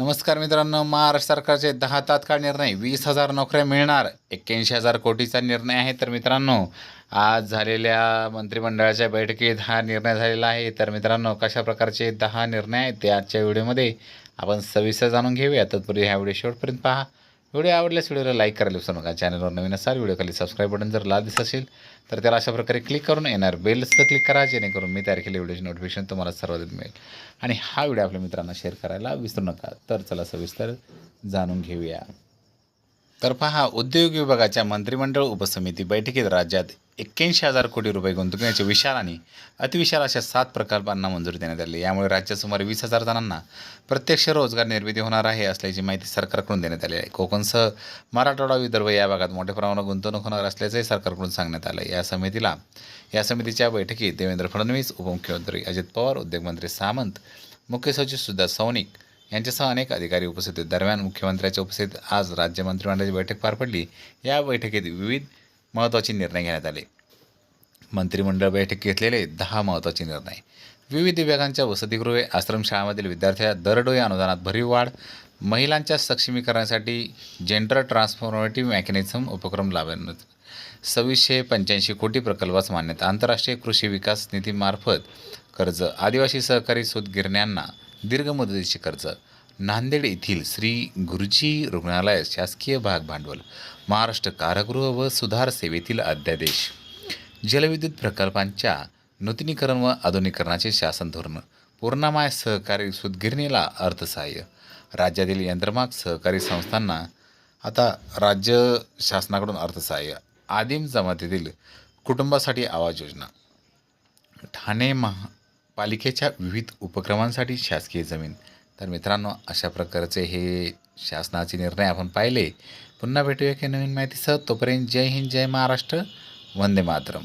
नमस्कार मित्रांनो महाराष्ट्र सरकारचे दहा तात्काळ निर्णय वीस हजार नोकऱ्या मिळणार एक्क्याऐंशी हजार कोटीचा निर्णय आहे. तर मित्रांनो आज झालेल्या मंत्रिमंडळाच्या बैठकीत हा निर्णय झालेला आहे. तर मित्रांनो कशा प्रकारचे दहा निर्णय आहेत ते आजच्या व्हिडिओमध्ये आपण सविस्तर जाणून घेऊया. तत्पूर्वी ह्या व्हिडिओ शेवटपर्यंत पहा. व्हिडिओ आवडल्यास व्हिडिओला लाईक करायला विसरू नका. चॅनलवर नवीन असाल व्हिडिओ खाली सबस्क्राईब बटन जर लाल दिसत असेल तर त्याला अशा प्रकारे क्लिक करून येणार बेलसुद्धा क्लिक करा जेणेकरून मी तयार केलेल्या व्हिडिओची नोटिफिकेशन तुम्हाला सर्वाधिक मिळेल. आणि हा व्हिडिओ आपल्या मित्रांना शेअर करायला विसरू नका. तर चला सविस्तर जाणून घेऊया. तर पहा उद्योग विभागाच्या मंत्रिमंडळ उपसमिती बैठकीत राज्यात एक्क्याऐंशी हजार कोटी रुपये गुंतवणुकीचे विशाल आणि अतिविशाल अशा सात प्रकल्पांना मंजुरी देण्यात आली. यामुळे राज्यात सुमारे वीस हजार जणांना प्रत्यक्ष रोजगार निर्मिती होणार आहे असल्याची माहिती सरकारकडून देण्यात आली आहे. कोकणसह मराठवाडा विदर्भ या भागात मोठ्या प्रमाणात गुंतवणूक होणार असल्याचंही सरकारकडून सांगण्यात आलं. या समितीला या समितीच्या बैठकीत देवेंद्र फडणवीस उपमुख्यमंत्री अजित पवार उद्योगमंत्री सामंत मुख्य सचिव सुद्धा सौनिक यांच्यासह अनेक अधिकारी उपस्थित होते. दरम्यान मुख्यमंत्र्यांच्या उपस्थितीत आज राज्य मंत्रिमंडळाची बैठक पार पडली. या बैठकीत विविध महत्त्वाचे निर्णय घेण्यात आले. मंत्रिमंडळ बैठक घेतलेले दहा महत्त्वाचे निर्णय. विविध विभागांच्या वसतिगृहे आश्रमशाळांमधील विद्यार्थ्या दरडोई अनुदानात भरीव वाढ महिलांच्या सक्षमीकरणासाठी जेंडर ट्रान्सफॉर्मेटिव्ह मेकॅनिझम उपक्रम लाभण्यात सव्वीसशे पंच्याऐंशी कोटी प्रकल्पास मान्यता आंतरराष्ट्रीय कृषी विकास निधीमार्फत कर्ज आदिवासी सहकारी सूतगिरण्यांना दीर्घ मुदतीचे कर्ज. नांदेड येथील श्री गुरुजी रुग्णालय शासकीय भाग भांडवल. महाराष्ट्र कारागृह व सुधार सेवेतील अध्यादेश. जलविद्युत प्रकल्पांच्या नूतनीकरण व आधुनिकरणाचे शासन धोरण. पूर्णामाय सहकारी सुदगिरणीला अर्थसहाय्य. राज्यातील यंत्रमाग सहकारी संस्थांना आता राज्य शासनाकडून अर्थसहाय्य. आदिम जमातीतील कुटुंबासाठी आवाज योजना. ठाणे महा पालिकेच्या विविध उपक्रमांसाठी शासकीय जमीन. तर मित्रांनो अशा प्रकारचे हे शासनाचे निर्णय आपण पाहिले. पुन्हा भेटूया की नवीन माहितीसह. तोपर्यंत जय हिंद जय महाराष्ट्र. वंदे मातरम.